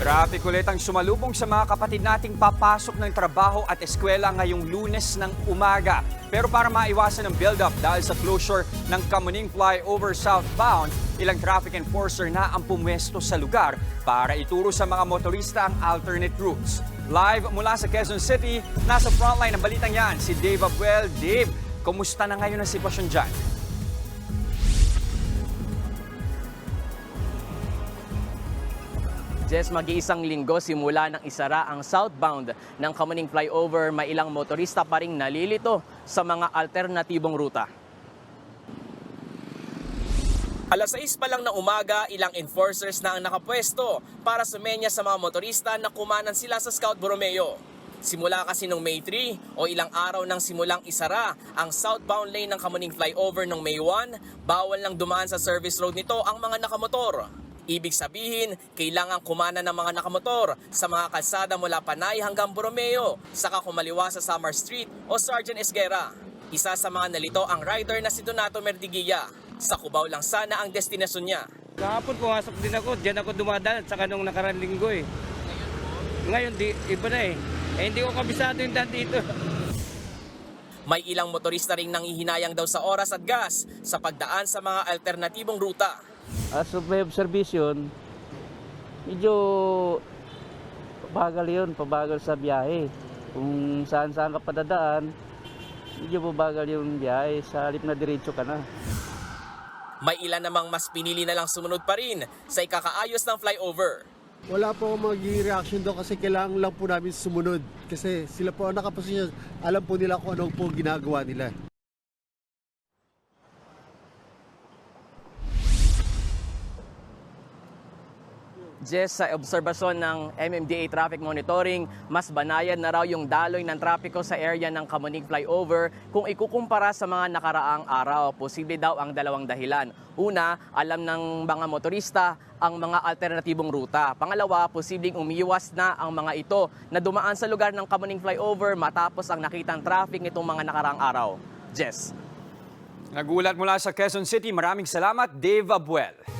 Traffic ulit ang sumalubong sa mga kapatid nating papasok ng trabaho at eskwela ngayong lunes ng umaga. Pero para maiwasan ang build-up dahil sa closure ng Kamuning Flyover southbound, ilang traffic enforcer na ang pumwesto sa lugar para ituro sa mga motorista ang alternate routes. Live mula sa Quezon City, nasa frontline ng balitang yan si Dave Abuel. Dave, kumusta na ngayon ang sitwasyon dyan? Jess, mag-iisang linggo simula ng isara ang southbound ng Kamuning Flyover, may ilang motorista pa ring nalilito sa mga alternatibong ruta. Alas 6 pa lang ng umaga, ilang enforcers na ang nakapwesto para sumenya sa mga motorista na kumanan sila sa Scout Borromeo. Simula kasi noong May 3 o ilang araw nang simulang isara ang southbound lane ng Kamuning Flyover noong May 1, bawal lang dumaan sa service road nito ang mga nakamotor. Ibig sabihin, kailangan kumana ng mga nakamotor sa mga kalsada mula Panay hanggang Borromeo, saka kumaliwa sa Summer Street o Sergeant Esguera. Isa sa mga nalito ang rider na si Donato Merdiguilla. Sa Cubao lang sana ang destinasyon niya. Kahapon pumasok din ako, diyan ako dumadaan saka nung nakaraan linggo eh. Ngayon, di, iba na eh. Eh, hindi ko kabisado yung daan dito. May ilang motorista ring nanghihinayang daw sa oras at gas sa pagdaan sa mga alternatibong ruta. As of may observation, medyo pabagal yun, pabagal sa biyahe. Kung saan saan ka padadaan, medyo pabagal yung biyahe, sa halip na diretso ka na. May ilan namang mas pinili na lang sumunod pa rin sa ikakaayos ng flyover. Wala po akong magiging reaction doon kasi kailangan lang po namin sumunod. Kasi sila po ang nakaposisyon, alam po nila kung anong po ginagawa nila. Jess, sa obserbasyon ng MMDA Traffic Monitoring, mas banayad na raw yung daloy ng trapiko sa area ng Kamuning Flyover kung ikukumpara sa mga nakaraang araw. Posible daw ang dalawang dahilan. Una, alam ng mga motorista ang mga alternatibong ruta. Pangalawa, posibleng umiiwas na ang mga ito na dumaan sa lugar ng Kamuning Flyover matapos ang nakitang traffic nitong mga nakaraang araw. Jess. Nagulat mula sa Quezon City, maraming salamat, Dave Abuel.